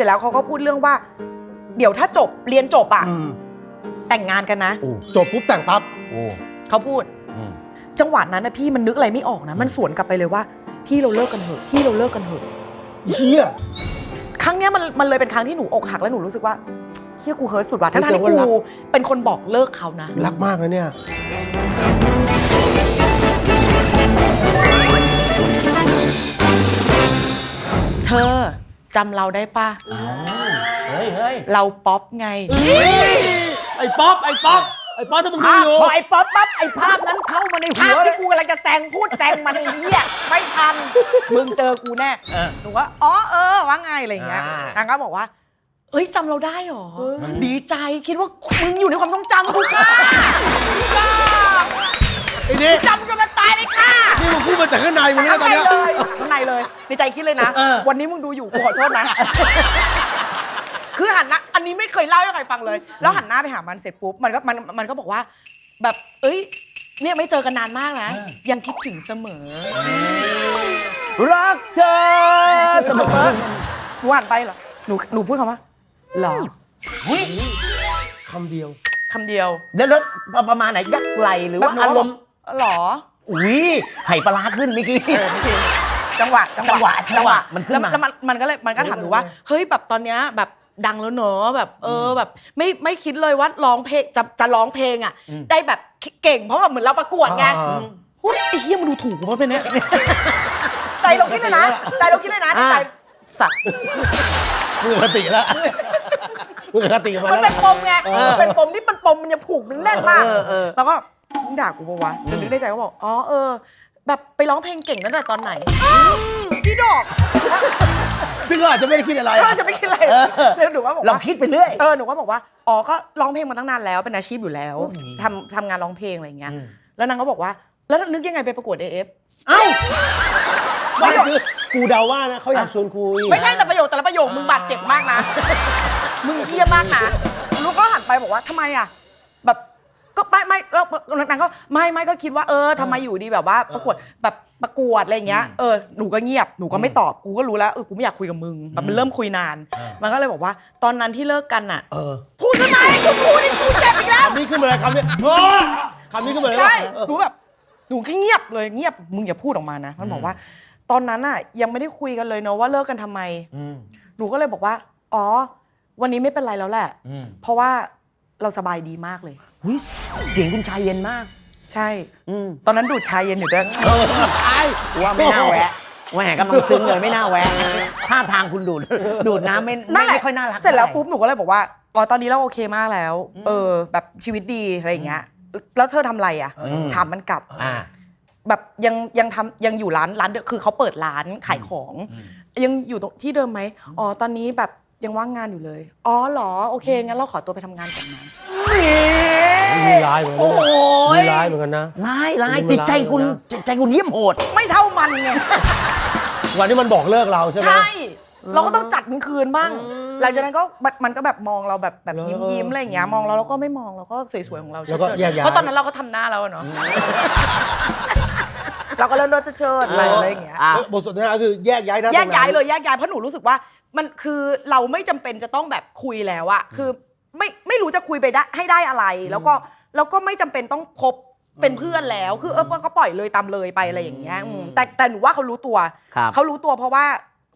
ร็จแล้วเขาก็พูดเรื่องว่า เดี๋ยวถ้าจบเรียนจบอะอืมแต่งงานกันนะ โอ้จบปุ๊บแต่งปั๊บ โอ้เขาพูด อืม จังหวะนั้นนะพี่มันนึกอะไรไม่ออกนะ มันสวนกลับไปเลยว่า พี่เราเลิกกันเถอะพี่เราเลิกกันเถอะเชี่ยครั้งเนี้ยมันมันเลยเป็นครั้งที่หนูอกหักแล้วหนูรู้สึกว่าเชี่ยกูเฮิร์ตสุดว่ะทั้งๆที่รู้สึกว่ารักูกเป็นคนบอกเลิกเขานะ รักมากนะเนี่ย เธอ จำเราได้ปะเฮ้ยเฮ้ยเราป๊อปไง ไอ้ป๊อปไอ้ป๊อปไอ้ป๊อปถ้ามึงดูภาพอยู่พอไอ้ป๊อปปั๊บไอ้ภาพนั้นเข้ามาในหัภาพวที่กูกำลังจะแซงพูดแซงมันไอ้เหี้ยไม่ทันมึงเจอกูแน่เออ หนูว่าอ๋อเออว่าไงอะไรอย่างเงี้ยอ่านางก็บอกว่า เอ้ยจำเราได้หรอ ดีใจคิดว่ามึงอยู่ในความทรงจำกูค่ะค่ะไอ้นี่จำจนมันตายเลยค่ะนี่มึงพูดมาจากข้างในมึงนะข้างตอนในเนี้ยเลยข้างในเลย ในใจคิดเลยนะเออวันนี้มึงดูอยู่กูขอโทษนะ คือหันหน้าอันนี้ไม่เคยเล่าให้ใครฟังเลย แล้วหันหน้าไปหามันเสร็จปุ๊บมันก็มันมันก็บอกว่า แบบ เอ้ย เนี่ยไม่เจอกันนานมากนะ ยังคิดถึงเสมอรักเธอจะมาเปิดหนูหันไปเหรอหนูหนูพูดคำว่าหรอคำเดียว คำเดียวเดี๋ยวแล้วประมาณไหนยักไหลหรือว่าแบบหนูอารมณ์หรอ อุ้ยไหปลาร้าขึ้นเมื่อกี้เออไม่จริงจังหวะจังหวะจังหวะมันขึ้นมาแล้วแล้วมันมันก็เลยมันก็ถามหนูว่า เฮ้ยแบบตอนเนี้ยแบบดังแล้วเนอะแบบเออแบบไม่ไม่คิดเลยว่าร้องเพลงจะจะร้องเพลงอะ ได้แบบเก่งเพราะว่าเหมือนเราประกวดไงอ่า พูดไอ้เหี้ยมันดูถูกกูมาเป็นเนี้ยใจเราคิดเลยนะ ใจเราคิดเลยนะใจสัตว์มึงอคติแล้วมึงอคติมามันแล้ว เป็นปมไงมันเป็นปมที่มันปมมันจะผูกมันแน่นมากเออเออ แล้วก็ มึงด่ากูปะวะแต่นึกในใจว่าบอก อ๋อเออ แบบไปร้องเพลงเก่งตั้งแต่ตอนไหนอ้าวพี่ดอกซึ่งก็อาจจะไม่ได้คิดอะไรก็จะไม่คิดอะไรแล้วหนูก็บอกเราว่าคิดไปเรื่อย เออหนูก็บอกว่า อ๋อ ก็ร้องเพลงมาตั้งนานแล้ว เป็นอาชีพอยู่แล้วทำทำงานร้องเพลงอะไรอย่างเงี้ย อืม แล้วนางก็บอกว่า แล้วนึกยังไงไปประกวด AF เอ้าไม่คือกูเดาว่านะเขาอยากชวนคุย ไม่ใช่แต่ประโยคแต่ละประโยคมึงบาดเจ็บมากนะ มึงเฮี้ยมากนะลูกก็หันไปบอกว่าทำไมอะแบบ ก็ไม่ไม่แล้วนางก็ไม่ไม่ก็คิดว่าเออทำไมอยู่ดีแบบว่าประกวดแบบประกวดอะไรอย่างเงี้ยเออหนูก็เงียบหนูก็ไม่ตอบกูก็รู้แล้วเออกูไม่อยากคุยกับมึงแบบมันเริ่มคุยนาน มันก็เลยบอกว่า ตอนนั้นที่เลิกกันอะเออพูดทำไมกูพูดนี่กูเจ็บอีกแล้ว คำนี้ขึ้นมาเลยคำนี้เออคำนี้ขึ้นมาเลยใช่เออ หนูแบบหนูแค่เงียบเลยเงียบมึงอย่าพูดออกมานะ มันบอกว่า ตอนนั้นอะยังไม่ได้คุยกันเลยเนาะว่าเลิกกันทำไมอืมหนูก็เลยบอกว่า อ๋อ วันนี้ไม่เป็นไรแล้วแหละ อืม เพราะว่าเราสบายดีมากเลย หุ้ยเสียงคุณชายเย็นมาก ใช่ อืมตอนนั้นดูดชายเย็นอยู่ด้วยไอ้ว่าไม่น่าแวะแหวกำลังซึ้งเลยไม่น่าแวะท่าทางคุณดูดดูดน้ำไม่นั่นแหละไม่ค่อยน่ารักเสร็จแล้วท่าไหปุ๊บหนูก็เลยบอกว่าอ๋อตอนนี้เราโอเคมากแล้ว เออ แบบชีวิตดีอะไรอย่างเงี้ย แล้วเธอทำอะไรอะอืมถามมันกลับ อ่า แบบยังยังทำยังอยู่ร้านร้านเดิมคือเขาเปิดร้านขายของ ยังอยู่ตรงที่เดิมไหมอ๋อตอนนี้แบบยังว่างงานอยู่เลย อ๋อเหรอโอเคงั้นเราขอตัวไปทำงานก่อนนะ มีร้ายเหมือนกันนะมีร้ายเหมือนกันนะ ร้ายร้ายมันจิตใจคุณร้ายนะจิตใจคุณเยี่ยมโหด ไม่เท่ามันไง วันที่มันบอกเลิกเราใช่ไหม ใช่ เราก็ต้องจัดมันคืนบ้าง หลังจากนั้นก็มันมันก็แบบมองเราแบบแบบเออยิ้มยิ้มๆอะไรอย่างเงี้ยมองเราแล้วก็ไม่มองเราก็สวยๆของเราแล้วก็เฉยแยกๆย้ายเพราะตอนนั้นเราก็ทำหน้าแล้วอะเนาะเราก็เริ่มเลิศเชิดๆอะไรอะไรอย่างเงี้ย อะบทสนทนาคือแยกย้ายนะแยกย้ายตรงนั้นเลยแยกย้ายเพราะหนูรู้สึกว่ามันคือเราไม่จำเป็นจะต้องแบบคุยแล้วอะคือ ไม่ไม่รู้จะคุยไปได้ให้ได้อะไร แล้วก็แล้วก็ไม่จำเป็นต้องคบเป็นเพื่อนแล้ว คือเออก็ปล่อยเลยตามเลยไปอะไรอย่างเงี้ยอืมแต่แต่หนูว่าเขารู้ตัว ครับ เขารู้ตัวเพราะว่า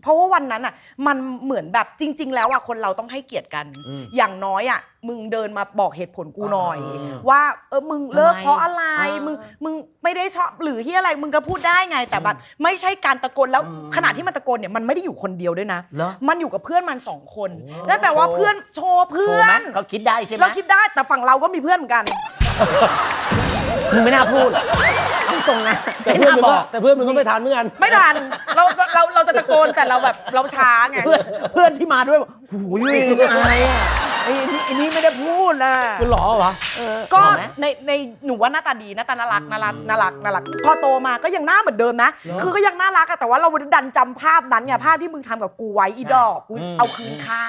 เพราะว่าวันนั้นอะมันเหมือนแบบจริง ๆ แล้วอะคนเราต้องให้เกียรติกัน อืมอย่างน้อยอะมึงเดินมาบอกเหตุผลกูหน่อย อ่าว่าเออมึงเลิกทำไมเพราะอะไรอ่ามึมึงมึงไม่ได้ชอบหรือที่อะไรมึงก็พูดได้ไงแต่แบบไม่ใช่การตะโกนแล้วขณะที่มันตะโกนเนี่ยมันไม่ได้อยู่คนเดียวด้วยนะ เหรอ มันอยู่กับเพื่อนมันสองคนนั่นแปลว่าเพื่อนโชว์เพื่โทรอไหมน เขาคิดได้ใช่ไหม เราคิดได้แต่ฝั่งเราก็มีเพื่อนเหมือนกัน มึงไม่น่าพูดเอาตรงนะแต่ไม่เพื่อนน่ามึงบก็อก แต่เพื่อนมึงก็ไม่ทันเหมือนกัน ไม่ทันเราเราเราจะตะโกนแต่เราแบบเราช้าไง เพื่อนเพื่อนที่มาด้วยบอกโอ้ยอายอะไอ้นี่ไอ้นี่ไม่ได้พูดนะมันหล่อวะเออก็บอกไหม ในในหนูว่าหน้าตาดีหน้าตาน่ารักน่ารักน่ารักน่ารักพอโตมาก็ยังหน้าเหมือนเดิมนะ เหรอ คือก็ยังน่ารักอะแต่ว่าเราดันจำภาพนั้นไงภาพที่มึงทำกับกูไว้อีดอกกูอืมเอาคืนค่า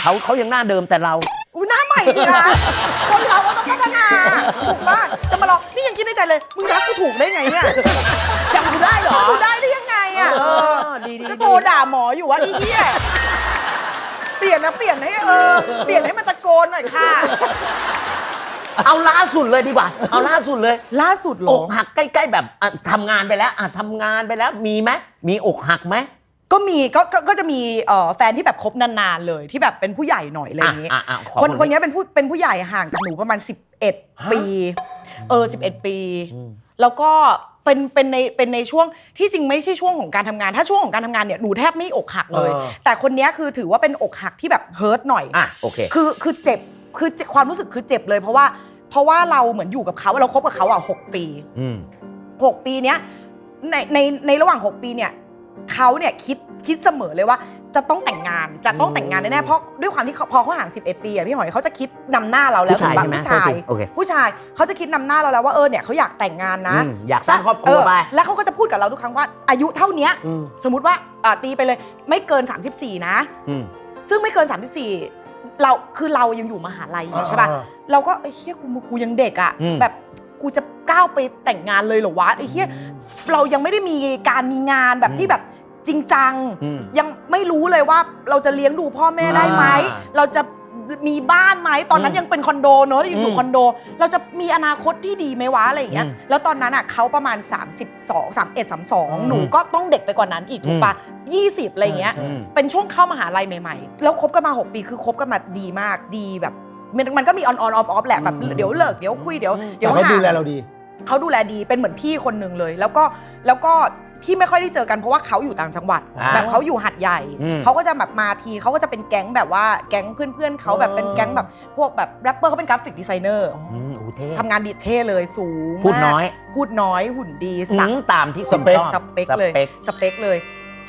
เขาเขายังหน้าเดิมแต่เรา อุ้ยหน้าใหม่สิคะคนเราก็ต้องพัฒนาถูกป่ะจะมาลองนี่ยังคิดในใจเลย มึงทักกูถูกได้ไงเนี่ยจำกูได้เหรอ กูได้ได้ยังไงอะเออดีดีก็โทรด่าหมออยู่ว่าไอ้เหี้ยยนนะเปลี่ยนให้เออเปลี่ยนให้มันตะโกนหน่อยค่ะ เอาล่าสุดเลยดีกว่า เอาล่าสุดเลยล่าสุดเหรอ อกหักใกล้ ๆ แบบอะทำงานไปแล้วอะทำงานไปแล้วมีไหมมีอกหักไหม ก็มีก็ก็ก็จะมีเอ่อแฟนที่แบบคบนานๆเลยที่แบบเป็นผู้ใหญ่หน่อยอะไรอย่างงี้อะอะอะขอคนคนคนนี้นี้เป็นผู้เป็นผู้ใหญ่ห่างจากหนูประมาณ 11 ปี เออ11 ปี แล้วก็เป็นเป็นในเป็นในช่วงที่จริงไม่ใช่ช่วงของการทำงาน ถ้าช่วงของการทำงานเนี่ยหนูแทบไม่อกหักเลย เออ แต่คนนี้คือถือว่าเป็นอกหักที่แบบเฮิร์ตหน่อย อะโอเค คือคือเจ็บคือเจ็บความรู้สึกคือเจ็บเลยเพราะว่าเพราะว่าเราเหมือนอยู่กับเขาเราคบกับเขาอะหกปีอืม หกปีเนี้ยในในในระหว่างหกปีเนี่ย เขาเนี่ยคิดคิดเสมอเลยว่า จะต้องแต่งงานจะต้องแต่งงานแน่ๆเพราะด้วยความที่เขาพอเขาห่าง 11 ปีอะพี่หอยเขาจะคิดนำหน้าเราแล้วผู้ชายถูกปะใช่ไหมผู้ชายโทษทีโอเคผู้ชายเขาจะคิดนำหน้าเราแล้วว่าเออเนี่ยเขาอยากแต่งงานนะอืมอยากสร้างครอบครัวไปเแล้วเขาก็จะพูดกับเราทุกครั้งว่าอายุเท่าเนี้ยอืมสมมติว่าอ่าตีไปเลยไม่เกิน 34 นะ อืม ซึ่งไม่เกิน 34 เราคือเรายังอยู่มหาลัยอยู่ใช่ป่ะ อ่า เราก็ไอ้เฮียกูกูยังเด็กอะอืมแบบ กูจะก้าวไปแต่งงานเลยเหรอวะไอ้เฮียเรายังไม่ได้มีการมีงานแบบที่แบบจริงจัง อืม ยังไม่รู้เลยว่าเราจะเลี้ยงดูพ่อแม่ได้ไหม อ่าเราจะมีบ้านไหมตอนนั้นอืมยังเป็นคอนโดเนอะยังอยู่อืมคอนโด เราจะมีอนาคตที่ดีไหมวะอะไรอย่างเงี้ยอืมแล้วตอนนั้นอะเขาประมาณ 32 31 32 หนูก็ต้องเด็กไปกว่านั้นอีกถูกปะ20อะไรอย่างเงี้ย ใช่อืมเป็นช่วงเข้ามหาลัยใหม่ ๆ แล้วคบกันมา 6 ปีคือคบกันมาดีมากดีแบบ มันมันก็มีออนออนออฟออฟแหละแบบอืม เดี๋ยวเลิกเดี๋ยวคุยเดี๋ยวเดี๋แต่ยวเขาห่าดูง แลเราดี เขาดูแลดีเป็นเหมือนพี่คนหนึ่งเลย แล้วก็แล้วก็ที่ไม่ค่อยได้เจอกันเพราะว่าเขาอยู่ต่างจังหวัด อ่าแบบเขาอยู่หัดใหญ่ อืมเขาก็จะแบบมาทีเขาก็จะเป็นแก๊งแบบว่าแก๊งเพื่อนๆเขาแบบเป็นแก๊งแบบพวกแบบแรปเปอร์เขาเป็นกราฟิกดีไซเนอร์อืมโอ้เท่ทำงานดีเท่เลยสูงพูดน้อยมากพูดน้อยหุ่นดีอืสักมตามที่สเปคคุณชอบสเปคเลยสเปค สเปคเลย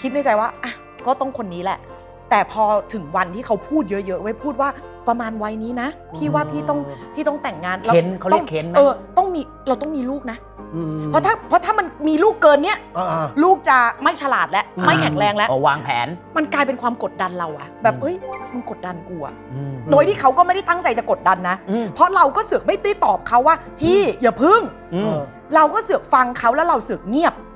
คิดในใจว่าอะก็ต้องคนนี้แหละ แต่พอถึงวันที่เขาพูดเยอะๆไว้พูดว่าประมาณวัยนี้นะพี่ว่าพี่ต้องพี่ต้องแต่งงานแล้วเค้นเขาเรียกต้องเค้นไหมเออต้องมีเราต้องมีลูกนะอืมเพราะถ้าเพราะถ้ามันมีลูกเกินเนี้ยอ่าลูกจะไม่ฉลาดและไม่แข็งแรงแล้วอ๋อวางแผน มันกลายเป็นความกดดันเราอะแบบอืมเอ้ยมึงกดดันกูอะอืมโดยที่เขาก็ไม่ได้ตั้งใจจะกดดันนะอืมเพราะเราก็เสือกไม่ได้ตอบเขาว่าพี่อย่าพึ่งๆอืมเราก็เสือกฟังเขาแล้วเราเสือกเงียบอืม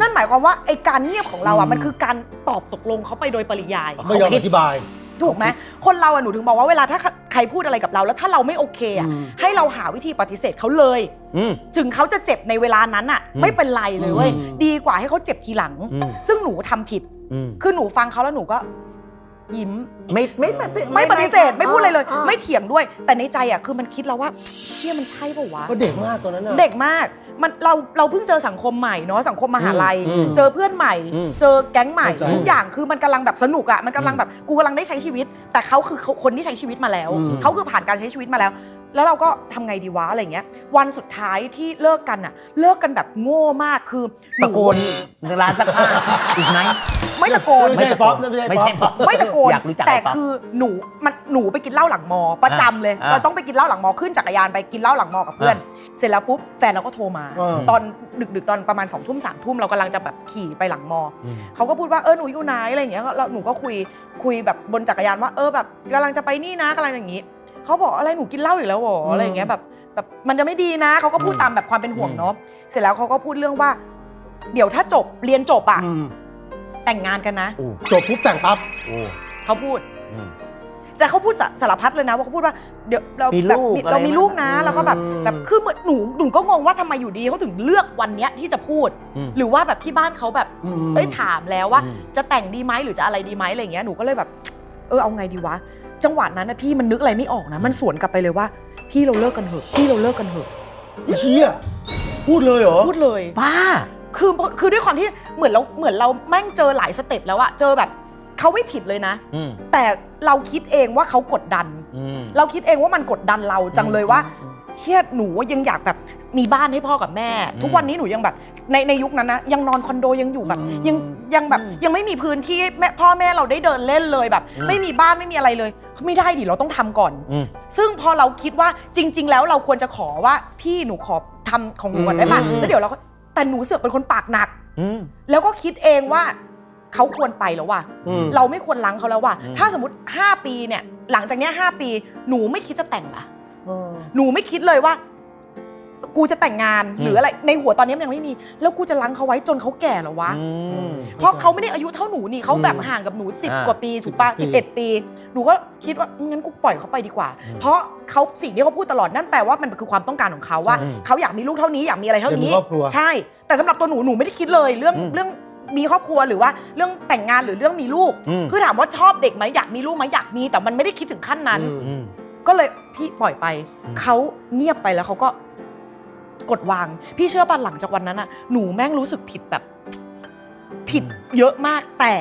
นั่นหมายความว่าไอการเงียบของเราอือะมมันคือการตอบตกลงเขาไปโดยปริยายไม่ยอมเขาคิดอธิบายถูกไหมคนเราอะหนูถึงบอกว่าเวลาถ้าใครพูดอะไรกับเรา แล้วถ้าเราไม่โอเคอะอืมให้เราหาวิธีปฏิเสธเขาเลยอืมถึงเขาจะเจ็บในเวลานั้นอะอืมไม่เป็นไรเลยเว้ยอืมดีกว่าให้เขาเจ็บทีหลังอืมซึ่งหนูทำผิดอืมคือหนูฟังเขาแล้วหนูก็ ยิ้ม ไม่ไม่ปฏิไม่ปฏิเสธไม่พูดอะไรเลยาไม่เถียงด้วย แต่ในใจอะคือมันคิดแล้วว่าเชี่ยมันใช่ปะวะ ก็เด็กมากตอนนั้นน่ะ เด็กมากมันเราเราเพิ่งเจอสังคมใหม่เนาะสังคมมหาลัย อืมเจอเพื่อนใหม่ อืมเจอแก๊งใหม่ เข้าใจทุกอย่างคือมันกำลังแบบสนุกอะมันกำลังแบบกูกำลังได้ใช้ชีวิต แต่เขาคือคนที่ใช้ชีวิตมาแล้วอืม เขาคือผ่านการใช้ชีวิตมาแล้ว แล้วเราก็ทำไงดีวะอะไรเงี้ย วันสุดท้ายที่เลิกกันอะเลิกกันแบบโง่มากคือหตะโกนในร้านซักผ้าอีกไหมไม่ตะโกนไม่ใช่ป๊อปนะไม่ไม่ใช่ใช่ป๊ป๊ออปปไม่ตะโกนอยากรู้จักแต่ไป๊ปคือหนูมันหนูไปกินเหล้าหลังมอ ประจำเลยอ่าเราต้องไปกินเหล้าหลังมอขึ้นจักรยานไปกินเหล้าหลังมอกับเพื่อน เสร็จแล้วปุ๊บแฟนเราก็โทรมาอ่าตอนดึกๆตอนประมาณสองทุ่มสามทุ่มเรากำลังจะแบบขี่ไปหลังมออมเขาก็พูดว่าเออหนูอยู่ไหนอะไรอย่างเงี้ยแล้วหนูก็คุยคุยแบบบนจักรยานว่าเออแบบกำลังจะไปนี่นะกำลังอย่างงี้ เขาบอกอะไรหนูกินเหล้าอีกแล้วเหรออะไรอย่างเงี้ยแบบแบบมันจะไม่ดีนะเขาก็พูดตามแบบความเป็นห่วงเนาะเสร็จแล้วเขาก็พูดเรื่องว่า เดี๋ยวถ้าจบเรียนจบอะอืมแต่งงานกันนะโอ้จบปุ๊บแต่งปั๊บโอ้เขาพูดอืมแต่เขาพูดสาสารพัดเลยนะว่าเขาพูดว่าเดี๋ยวเรามีแบบลูกมีอะไรเรามีลูกนะไหมแล้วก็แบบอืมแบบคือเหมือนหนูหนูก็งงว่าทำไมอยู่ดีเขาถึงเลือกวันเนี้ยที่จะพูดอืมหรือว่าแบบที่บ้านเขาแบบอืมเอ้ยถามแล้วว่าอืมจะแต่งดีไหมหรือจะอะไรดีไหมอะไรอย่างเงี้ยหนูก็เลยแบบ เออเอาไงดีวะ จังหวะนั้นนะพี่มันนึกอะไรไม่ออกนะ มันสวนกลับไปเลยว่า พี่เราเลิกกันเถอะพี่เราเลิกกันเถอะไอ้เชี่ยพูดเลยเหรอพูดเลย บ้า คือคือด้วยความที่เหมือนเราเหมือนเราแม่งเจอหลายสเต็ปแล้วอะเจอแบบเขาไม่ผิดเลยนะ อืมแต่เราคิดเองว่าเขากดดัน อืม เราคิดเองว่ามันกดดันเราจังเลยว่า เชี่ยหนูยังอยากแบบมีบ้านให้พ่อกับแม่ อืมทุกวันนี้หนูยังแบบในในยุคนั้นนะยังนอนคอนโดยังอยู่แบบอืมยังยังแบบอืมยังไม่มีพื้นที่แม่พ่อแม่เราได้เดินเล่นเลยแบบ อืม ไม่มีบ้านไม่มีอะไรเลย ไม่ได้ดิเราต้องทำก่อนอืมซึ่งพอเราคิดว่าจริง ๆ แล้วเราควรจะขอว่าพี่หนูขอทำของหนูก่อนได้ป่ะอืมแล้วเดี๋ยวเราก็แต่หนูเสือกเป็นคนปากหนักอืมแล้วก็คิดเองว่าเขาควรไปแล้วว่ะอืมเราไม่ควรล้างเขาแล้วว่ะอืมถ้าสมมติ 5 ปีเนี่ย หลังจากเนี้ย5ปี หนูไม่คิดจะแต่งละเออหนูไม่คิดเลยว่า กูจะแต่งงานหรืออะไรในหัวตอนนี้มันยังไม่มี แล้วกูจะลังเขาไว้จนเขาแก่เหรอวะ อืม เพราะเขาไม่ได้อายุเท่าหนูนี่เขาแบบอืมห่างกับหนู อ่า10 กว่าปีถูกปะปี11ปี หนูก็คิดว่างั้นกูปล่อยเขาไปดีกว่า เพราะเขาสิ่งที่เขาพูดตลอดนั่นแปลว่ามันคือความต้องการของเขาว่าอืมเขาอยากมีลูกเท่านี้อยากมีอะไรเท่านี้ อยากมีครอบครัว ใช่ แต่สำหรับตัวหนูหนูไม่ได้คิดเลยเรื่องอืมเรื่องมีครอบครัวหรือว่าเรื่องแต่งงานหรือเรื่องมีลูก อืม คือถามว่าชอบเด็กไหมอยากมีลูกไหมอยากมีแต่มันไม่ได้คิดถึงขั้นนั้น อืมอืมก็เลยพี่ปล่อยไปอืมเขาเงียบไปแล้วเขาก็ กดวาง พี่เชื่อป่ะหลังจากวันนั้นอะหนูแม่งรู้สึกผิดแบบ ผิดเยอะมากแต่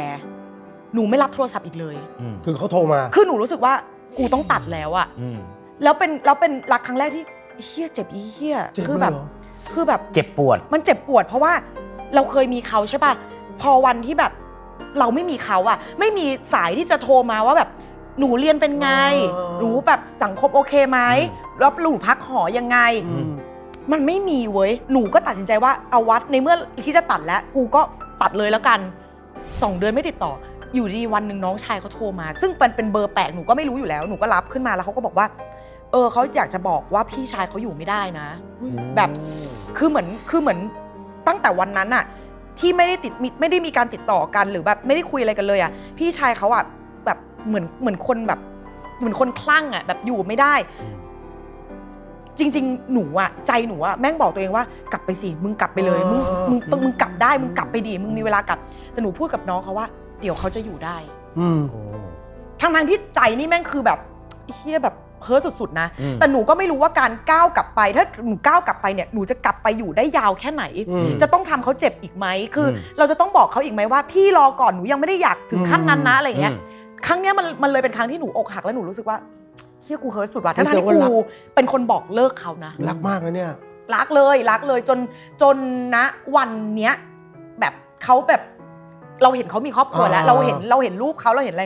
หนูไม่รับโทรศัพท์อีกเลยอืมคือเขาโทรมา คือหนูรู้สึกว่ากูต้องตัดแล้วอะอืมแล้วเป็นแล้วเป็นรักครั้งแรกที่เฮี้ยเจ็บอีเฮี้ยเจ็บคือแบบ เลยเหรอ คือแบบเจ็บปวด มันเจ็บปวด เพราะว่าเราเคยมีเขาใช่ป่ะพอวันที่แบบเราไม่มีเขาอะไม่มีสายที่จะโทรมาว่าแบบหนูเรียนเป็นไงอ๋อ หนูแบบสังคมโอเคไหมอืมแล้วหนูพักหอยังไง อืม มันไม่มีเว้ย หนูก็ตัดสินใจว่าเอาวัดในเมื่อที่จะตัดแล้ว กูก็ตัดเลยแล้วกันสองเดือนไม่ติดต่อ อยู่ดีวันหนึ่งน้องชายเขาโทรมา ซึ่งเป็นเป็นเบอร์แปลกหนูก็ไม่รู้อยู่แล้ว หนูก็รับขึ้นมาแล้วเขาก็บอกว่า เออเขาอยากจะบอกว่าพี่ชายเขาอยู่ไม่ได้นะ แบบคือเหมือนคือเหมือนตั้งแต่วันนั้นอะที่ไม่ได้ติดไม่ได้มีการติดต่อกันหรือแบบไม่ได้คุยอะไรกันเลยอะพี่ชายเขาอะแบบเหมือนเหมือนคนแบบเหมือนคนคลั่งอะแบบอยู่ไม่ได้ จริง ๆ หนูอะใจหนูอะแม่งบอกตัวเองว่ากลับไปสิมึงกลับไปเลยมึงอ๋อมึงต้องมึงกลับได้มึงกลับไปดีมึงมีเวลากลับแต่หนูพูดกับน้องเขาว่า เดี๋ยวเขาจะอยู่ได้อืมโอ้ทั้งทางๆที่ใจนี่แม่งคือแบบเฮียแบบเพ้อสุดๆนะ อืม แต่หนูก็ไม่รู้ว่าการก้าวกลับไป ถ้าหนูก้าวกลับไปเนี่ยหนูจะกลับไปอยู่ได้ยาวแค่ไหน อืม จะต้องทำเขาเจ็บอีกไหมคืออมเราจะต้องบอกเขาอีกไหมว่าพี่รอก่อนหนูยังไม่ได้อยากถึงขั้นนั้นนะอะไรอย่างเงี้ยอืมครั้งเนี้ยมันมันเลยเป็นครั้งที่หนูอกหักแล้วหนูรู้สึกว่า เฮียกูเฮิร์ตสุดว่ะทั้งๆรู้สึที่กว่ารักกูเป็นคนบอกเลิกเขานะ รักมากนะเนี่ย รักเลยรักเลยจนจนณวันเนี้ยแบบเขาแบบเราเห็นเขามีครอบครัวแล้ว อ่า เราเห็นเราเห็นรูปเขาเราเห็นอะไร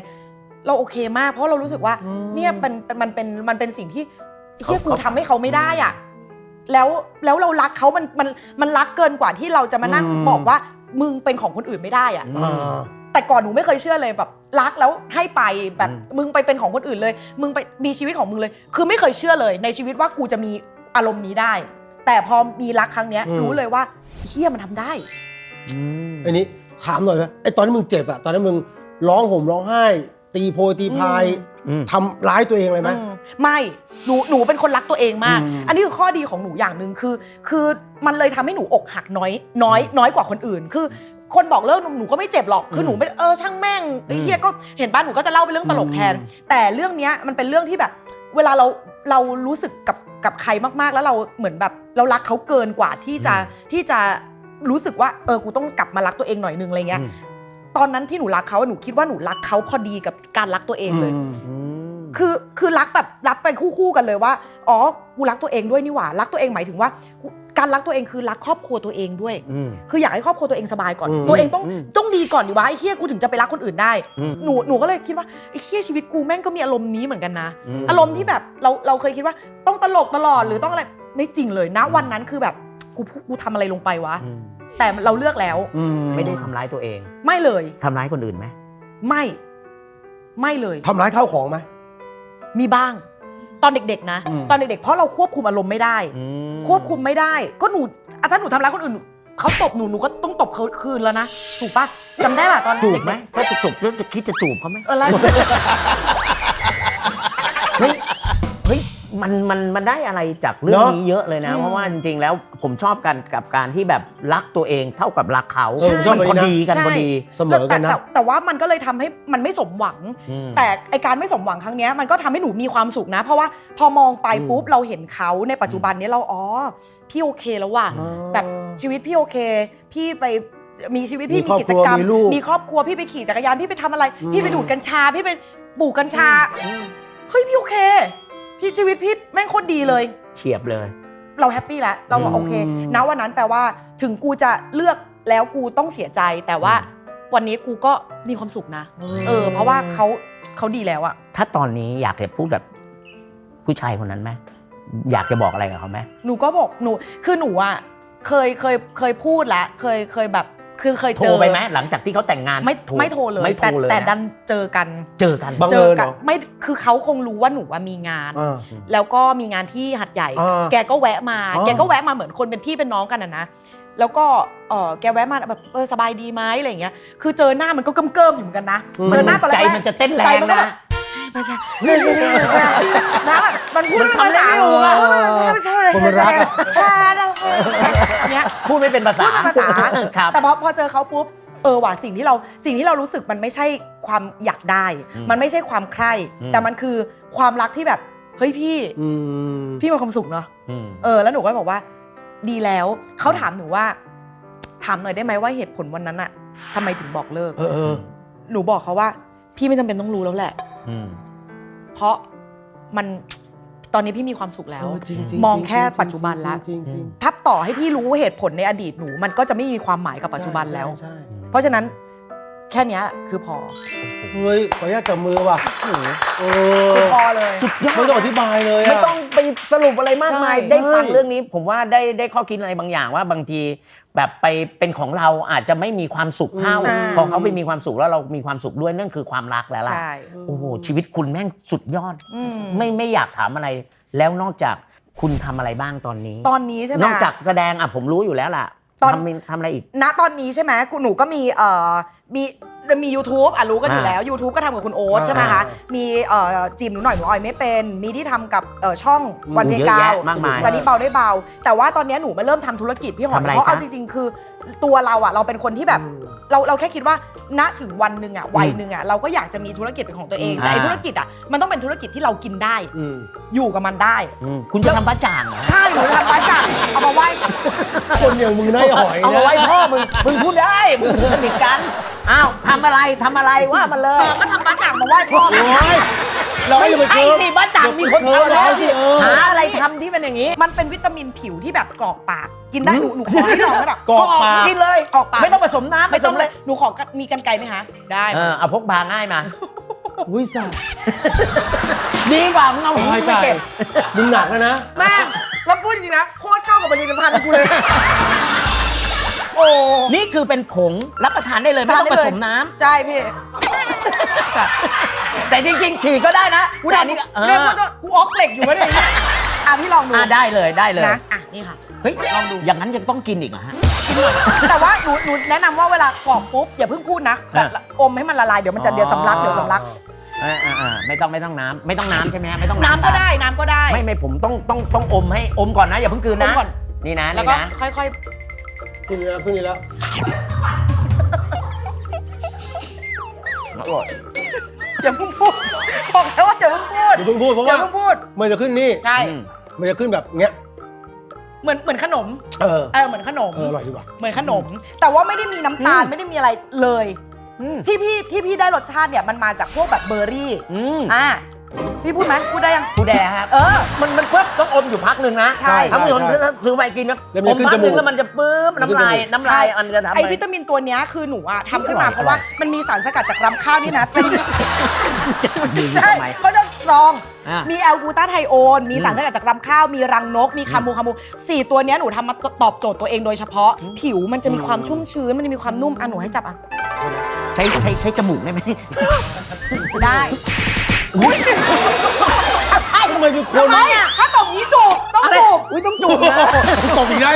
เราโอเคมากเพราะเรารู้สึกว่าอืมเนี่ยมันมันเป็นมันเป็นสิ่งที่เฮียเขากูทำให้เขาไม่ได้อะแล้วแล้วเรารักเขามันมันมันรักเกินกว่าที่เราจะมานั่งอืม บอกว่ามึงเป็นของคนอื่นไม่ได้อะอืมอ่า แต่ก่อนหนูไม่เคยเชื่อเลยแบบรักแล้วให้ไปแบบอืมมึงไปเป็นของคนอื่นเลย มึงไปมีชีวิตของมึงเลย คือไม่เคยเชื่อเลยในชีวิตว่ากูจะมีอารมณ์นี้ได้ แต่พอมีรักครั้งเนี้ยอืม รู้เลยว่าเฮียมันทำได้อืมไอ้นี้ถามหน่อยไหมไอ้ตอนที่มึงเจ็บอะตอนนั้นมึงร้องห่มร้องไห้ ตีโพยตีพายอืม ทำร้ายตัวเองเลยไหม อืมไม่หนูหนูเป็นคนรักตัวเองมาก อืม อันนี้คือข้อดีของหนูอย่างหนึ่งคือ คือมันเลยทำให้หนูอกหักน้อยน้อยน้อยกว่าคนอื่น คือ คนบอกเลิกหนูหนูก็ไม่เจ็บหรอกคือหนูไม่เออช่างแม่งไอ้เฮียก็เห็นป้ะหนูก็จะเล่าเป็นเรื่องตลกแทน แต่เรื่องเนี้ยมันเป็นเรื่องที่แบบ เวลาเราเรารู้สึกกับกับใครมากๆ แล้วเราเหมือนแบบเรารักเขาเกินกว่าที่จะที่จะรู้สึกว่าเออกูต้องกลับมารักตัวเองหน่อยนึงอะไรเงี้ยอืมตอนนั้นที่หนูรักเขาหนูคิดว่าหนูรักเขาพอดีกับการรักตัวเองเลยอืมอืมคือคือรักแบบรักไปคู่ๆกันเลยว่า อ๋อ กูรักตัวเองด้วยนี่หว่า รักตัวเองหมายถึงว่า กูการรักตัวเองคือรักครอบครัวตัวเองด้วย อืม คืออยากให้ครอบครัวตัวเองสบายก่อน อืมตัวเองต้องอืมต้องดีก่อนดิวะไอ้เฮียกูถึงจะไปรักคนอื่นได้ อืมหนูหนูก็เลยคิดว่าไอ้เฮียชีวิตกูแม่งก็มีอารมณ์นี้เหมือนกันนะ อืม อารมณ์ที่แบบเราเราเคยคิดว่าต้องตลกตลอดหรือต้องอะไรไม่จริงเลยนะวันนั้นคือแบบกูพูกูทำอะไรลงไปวะ อืมแต่เราเลือกแล้วอืมไม่ได้ทำร้ายตัวเองไม่เลยทำร้ายคนอื่นไหมไม่ ไม่เลย ทำร้ายข้าวของไหมมีบ้าง ตอนเด็กๆนะ อืม ตอนเด็กๆ เพราะเราควบคุมอารมณ์ไม่ได้ อืมควบคุมไม่ได้ ก็หนูอะถ้าหนูทำร้ายคนอื่นเขาตบหนูหนูก็ต้องตบเขาคืนแล้วนะถูกปะจำได้ป่ะตอนจูบเด็กๆไหมถ้าจะจูบแล้วจะคิดจะจูบเขาไหมอะไรเมันมันมันได้อะไรจากเรื่องเนอะนี้เยอะเลยนะอืมเพราะว่าจริงๆแล้วผมชอบกันกับการที่แบบรักตัวเองเท่ากับรักเขาเออผมชอบมันพอแบบนี้นะดีกันใช่ พอดี เสมอกันนะ แต่แต่แต่ว่ามันก็เลยทำให้มันไม่สมหวัง อืม แต่ไอการไม่สมหวังครั้งเนี้ยมันก็ทำให้หนูมีความสุขนะ เพราะว่าพอมองไปอืม ปุ๊บเราเห็นเขาในปัจจุบันเนี้ยเราอ๋อพี่โอเคแล้วว่ะ อ๋อ แบบชีวิตพี่โอเค พี่ไปมีชีวิตพี่มีมีครอบกิจกรรม ครัวมีลูกมีครอบครัวพี่ไปขี่จักรยานพี่ไปทำอะไร อืม พี่ไปดูดกัญชาพี่ไปปลูกกัญชาเฮ้ยพี่โอเค พี่ชีวิตพี่แม่งโคตรดีเลย เฉียบเลย เราแฮปปี้แล้วเราบอกอืมโอเคณวันนั้นแปลว่าถึงกูจะเลือกแล้วกูต้องเสียใจแต่ว่าอืวันนี้กูก็มีความสุขนะ เออ เพราะว่าเขาเขาดีแล้วอะถ้าตอนนี้อยากจะพูดแบบผู้ชายคนนั้นไหมอยากจะบอกอะไรกับเขาไหมหนูก็บอกหนู คือหนูอะเคยเคยเคยพูดแล้วเคยเคยแบบ คือเคยโทเจรอไปไหมหลังจากที่เขาแต่งงานไม่ไม่โทรเลยไม่โทแต่รเลยแต่นะดันเจอกันเจอกันบังเจเอิอญเหกัรนอไม่คือเขาคงรู้ว่าหนูว่ามีงาน อ่า แล้วก็มีงานที่หัดใหญ่ อ่าแกก็แวะมาอ๋อแกก็แวะมาเหมือนคนเป็นพี่เป็นน้องกันนะนะ แล้วก็เออแกแวะมาแบบเออสบายดีไหมอะไรอย่างเงี้ย คือเจอหน้ามันก็กำเกิมอยู่เหมือนกันนะ เจอหน้าตอนแรกใจมันจะเต้นแรใจงมันก็แบนะ บ ไม่ใช่ไม่ใช่ไม่ใช่นะแบบมันพูดมันภาษาทำอะไรไม่รู้อะไม่ใช่เลยคนมันรักอะเนี้ยพูดไม่เป็นภาษาพูดเป็นภาษาครับแต่พอพอเจอเขาปุ๊บเออว่ะสิ่งที่เราสิ่งที่เรารู้สึกมันไม่ใช่ความอยากได้อืมมันไม่ใช่ความใคร่อืมแต่มันคือความรักที่แบบเฮ้ยพี่อืมพี่มีความสุขเนาะอืมเออ แล้วหนูก็บอกว่า ดีแล้วเขาถามหนูว่า ถามหน่อยได้ไหมว่าเหตุผลวันนั้นอะทำไมถึงบอกเลิกเออเออหนูบอกเขาว่า พี่ไม่จำเป็นต้องรู้แล้วแหละอืม เพราะมันตอนนี้พี่มีความสุขแล้วเออจริงๆมองแค่จริงๆปัจจุบันละจริงๆจริงถ้าต่อให้พี่รู้เหตุผลในอดีตหนู มันก็จะไม่มีความหมายกับๆปัจจุบันแล้วใช่เพราะฉะนั้นแค่เนี้ยคือพอ เฮ้ย ขออนุญาตจับมือว่ะเออคือพอเลย สุดยอด ไม่ต้องอธิบายเลยะไม่ต้องไปสรุปอะไรมากมายใช่ได้ฟังใช่เรื่องนี้ ผมว่าได้ได้ข้อคิดอะไรบางอย่างว่าบางที แบบไปเป็นของเราอาจจะไม่มีความสุขเท่าอ่าพอเขาไปมีความสุขแล้วเรามีความสุขด้วยนั่นคือความรักแล้วล่ะ ใช่โอ้โหชีวิตคุณแม่งสุดยอด อืมไม่ไม่อยากถามอะไร แล้วนอกจากคุณทำอะไรบ้างตอนนี้ ตอนนี้ใช่ไหม นอกจากแสดงอะผมรู้อยู่แล้วล่ะตอน ทำมีทำอะไรอีก ณตอนนี้ใช่ไหมกูหนูก็มีเอ่อมี มี YouTube อะรู้กันอยู่อ่าแล้ว YouTube ก็ทำกับคุณโอ๊ตอ่าใช่ไหมคะมีเอ่อจิมหนูหน่อยหนูออยไม่เป็น มีที่ทำกับเอ่อช่องวันเพเยอะกาแยะวมากมาย สันนิเบาได้เบา แต่ว่าตอนนี้หนูมาเริ่มทำธุรกิจพี่หอทำมอะไรเพราะเอาจ๊ะจริง ๆ คือตัวเราอะเราเป็นคนที่แบบอืมเราเราแค่คิดว่าณถึงวันหนึ่งอะวัยหนึ่งอะเราก็อยากจะมีธุรกิจเป็นของตัวเองอืมแต่ไอ้อ่า ธุรกิจอะมันต้องเป็นธุรกิจที่เรากินได้ อืมอยู่กับมันได้ อืมคุณจะทำบ้าจ่างเหรอใช่หนูทำบ้านจังเอามาไหว้ คนอย่างมึงน่าหอยเอานะมาไว้พ่อมึง มึงพูดได้ มึงสนิทกัน อ้าวทำอะไรทำอะไรว่ามันเลย เออก็ทำบ้านจังมาไหว้พ่อโอ้ยเราไม่อย่าไปใช่เคิร์ฟสิบ้าจ่างมีคนทำแล้วสิเออหาอะไรทำที่เป็นอย่างนี้ มันเป็นวิตามินผิวที่แบบกรอกปาก กินได้หนูหนูขอให้ลองได้แบบกรอกปากกินเลยกรอกปากไม่ต้องผสมน้ำไม่ต้องผสเลยหนูขอมีกันไกลไหมคะได้เออเอาพกพาง่ายมาอุ้ยสัตว์ดีกว่ามึงเอาตายไปตายเก็บมึงหนักแล้วนะแม่แล้วพูดจริงๆนะโคตรเข้ากับผลิตภัณฑ์กูเลย โอ้นี่คือเป็นผงรับประทานได้เลยไม่ต้องผสมน้ำใช่พี่แต่จริงๆ ฉีกก็ได้นะกูแต่ทำอันนี่ก็เอเรียกอว่ากูออกเหล็กอยู่วะเนี่ยอะพี่ลองดูอะได้เลยได้เลยนะอะนี่ค่ะเฮ้ยลองดูอย่างนั้นยังต้องกินอีกเหรอฮะแต่ว่าหนูหนูแนะนำว่าเวลากรอกปุ๊บอย่าเพิ่งพูดนะแบบอะอมให้มันละลายเดี๋ยวมันจะเดี๋ยวสำลักเดี๋ยวสำลักเออเออเออไม่ต้องไม่ต้องน้ำไม่ต้องน้ำใช่ไหมฮะไม่ต้องน้ำก็ตามได้น้ำก็ได้ ไม่ไม่ผมต้องต้องต้องอมให้อมก่อนนะ อย่าเพิ่งกลืนนะอมก่อนนี่นะแล้วนี่ก็นะค่อย ขึ้นนี่แล้วขึ้นนี่แล้วๆอย่าเพิ่งพูดบอกแล้วว่าอย่าเพิ่งพูดอย่าเพิ่งพูดเพราะอย่าว่าเพิ่งพูดมันจะขึ้นนี่ใช่อืมมันจะขึ้นแบบเงี้ยเหมือนเหมือนขนมเออเออเหมือนขนม เอออร่อยดีว่ะ เหมือนขนม แต่ว่าไม่ได้มีน้ำตาลอืม ไม่ได้มีอะไรเลย อืมที่พี่ที่พี่ได้รสชาติเนี่ยมันมาจากพวกแบบเบอร์รี่อืม อ่า พี่พูดไหมพูดได้ยัง กูแดครับ เออ มันมันเพิ่มต้องอมอยู่พักหนึ่งนะใช่ถ้าผู้ชมใช่ถ้าซื้อไปกินนะแล้วอมันมขึ้นพักหนึ่งจมูกแล้วมันจะปื๊บน้ำลายมันขึ้นจมูกน้ำลายอันจะทำไอให้ วิตามินตัวเนี้ยคือหนูอะทำขึ้นมาอร่อยเพราะว่าอร่อย มันมีสารสกัดจากรำข้าวนี่นะเป็นจะจุดยืนใช่ทำไมเขาจะซอง อะ มีแอลกูตาไทโอน มีสารสกัดจากรำข้าว มีรังนก มีคามูคามูสี่ตัวเนี้ยหนูทำมาตอบโจทย์ตัวเองโดยเฉพาะ ผิวมันจะมีความชุ่มชื้น มันจะมีความนุ่มอะหนูให้จับอะ ใช้ใช้ใช้จมูกได้ไหม ได้ ทำไมเป็นคนทำไมอะถ้าตบนี้จูบต้องอะไรจูบอุ้ยต้องจูบนะตบอีกได้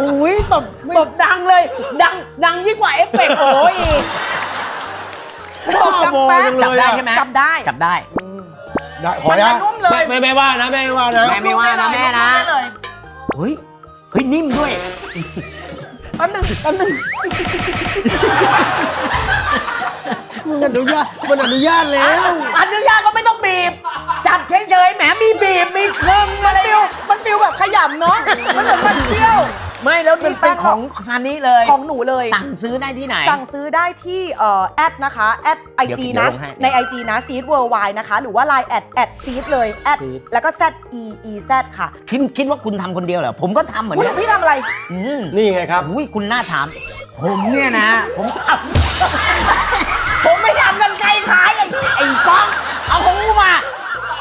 อุ้ยตบตบดังเลย ดังดังยิ่งกว่าเอฟเฟกต์โอ้ยอีกบ้าบอจังเลจับยได้อะใช่ไหมจับได้จับได้ได้ขอนะมันนุ่มเลยแม่แม่ว่านะแม่ว่านะแม่ไม่ว่านะแม่นะได้เลยเฮ้ยเฮ้ยนิ่มด้วยแป๊บหนึงแป๊บหนึงมึงอนุญาตมันอนุญาตแล้ว อ จับเฉยๆแหมมีบีบมีครึ่งอะไรฟิลมันฟิลแบบขยำเนาะมันเหมือนมันเที่ยว ไม่แล้วนี่เป็นของซานิเลยของหนูเลย สั่งซื้อได้ที่ไหน สั่งซื้อได้ที่เอ่อแอดนะคะแอดไอเดี๋ยวจีเดี๋ยวนะลงให้ใน IG นะ seed worldwide นะคะ หรือว่า Line แอดแอด seed เลยแอด Seed แล้วก็ z e e z ค่ะคิดคิดว่าคุณทำคนเดียวเหรอ ผมก็ทำเหมือนอุ๊ยกันพี่ทำอะไรอืมนี่ไงครับอุ้ยคุณน่าถาม ผมเนี่ยนะ ผมทำผมไม่ทำกันไกลขายไอ้ไอ้ป้องเอาของกูมา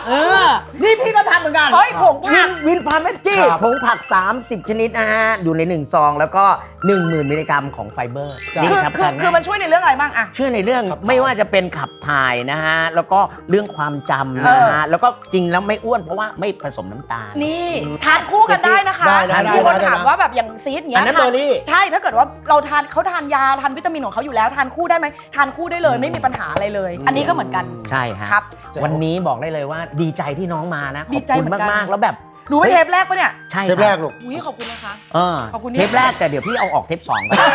เออ นี่พี่ก็ทำเหมือนกัน เฮ้ยผงผักวิวินฟาร์มเมจิครับผงผัก 30 ชนิดนะฮะ อยู่ใน 1 ซอง แล้วก็ 10,000 มิลลิกรัมของไฟเบอร์จ้ะนี่คือครับคือทานคือง่ายมันช่วยในเรื่องอะไรบ้างอะ ช่วยในเรื่องขับถ่าย ไม่ว่าจะเป็นขับถ่ายนะฮะ แล้วก็เรื่องความจำนะฮะ แล้วก็จริงแล้วไม่อ้วนเพราะว่าไม่ผสมน้ำตาล นี่ทานคู่กันได้นะคะได้นะได้มีคนได้ถามได้ว่าแบบอย่างซีดอย่างเงี้อัยนนั้นทาเบอร์รี่ ใช่ถ้าเกิดว่าเราทานเขาทานยาทานวิตามินของเขาอยู่แล้วทานคู่ได้ไหมทานคู่ได้เลย ไม่มีปัญหาอะไรเลย อันนี้ก็เหมือนกัน ใช่ฮะ ครับ วันนี้บอกได้เลยว่าดีใจที่น้องมานะ ขดีอบใจคุณเหมือนกัน มากๆแล้วแบบดูเป็นเทปแรกปะเนี่ยใช่เทปคบแรกลูก อุ้ยขอบคุณนะคะ เออขอบคุณที่ เทปแรกแต่เดี๋ยวพี่เอาออกเทปสองก็ได้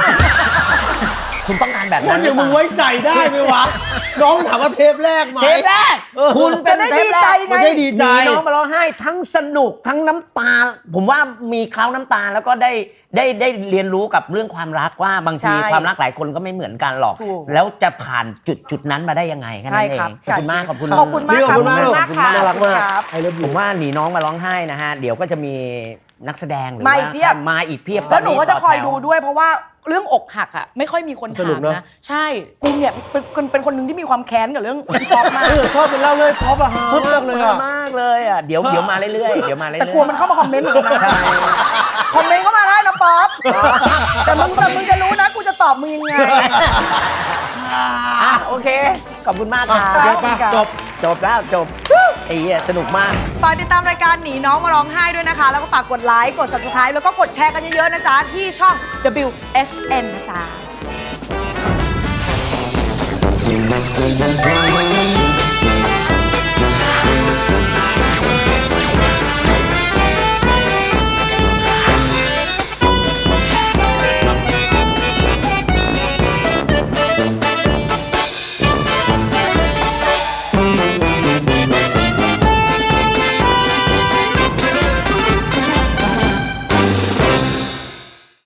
คุณต้องการแบบคนั้นนอย่างมึงไว้ใจได้ไหมวะ น้องถามว่าเทปแรกไหม เทปแรกเออ คุณเป็นจะได้เทปแรกดีใจมันได้ดีใจ มีน้องมาร้องไห้ทั้งสนุกทั้งน้ำตา ผมว่ามีเคล้าน้ำตาแล้วก็ได้ ได้ได้เรียนรู้กับเรื่องความรักว่าบางทีใช่ความรักหลายคนก็ไม่เหมือนกันหรอก ถูกแล้วจะผ่านจุดจุดนั้นมาได้ยังไงแค่ใช่นั้นเอครับงขอบคุณมากขอบคุณขอบคุณมากขอบคุณมากขอบคุณขมาอกบคุณค่ะน่ารักมากครับ ไอเลิฟผยู มว่าหนีน้องมาร้องไห้นะฮะ เดี๋ยวก็จะมีนักแสดงหรือมาว่าอีกเพียบ มาอีกเพียบแล้วหนูก็จะคอยต่แถวดูด้วยเพราะว่าเรื่องอกหักอะไม่ค่อยมีคนสถานุกมเนอะ นะ ใช่กูเนี่ยเป็นเป็นเป็นคนหนึ่งที่มีความแค้นกับเรื่องฮิปฮอปมากเออชอบเป็นเล่าเลยพอปะฮามากเลยอะ มากเลยอะเดี๋ยวเดี๋ยวมาเรื่อยๆเดี๋ยวมาเรื่อยๆแต่กลัวมันเข้ามาคอมเมนต์เหมือนกันนะ ใช่ คอมเมนต์เข้ามาได้นะป๊อปแต่มึงแต่มึงจะรู้นะกูจะตอบมึงยังไงอะโอเค ขอบคุณมากคอะรับเดี๋ยวไปครับจบ จบแล้วจบไอ้เหี้ยสนุกมาก ฝากติดตามรายการหนีน้องมาร้องไห้ด้วยนะคะ แล้วก็ฝากกดไลค์กด subscribe แล้วก็กดแชร์กันเยอะๆนะจ๊ะ ที่ช่อง WHN นะจ๊ะ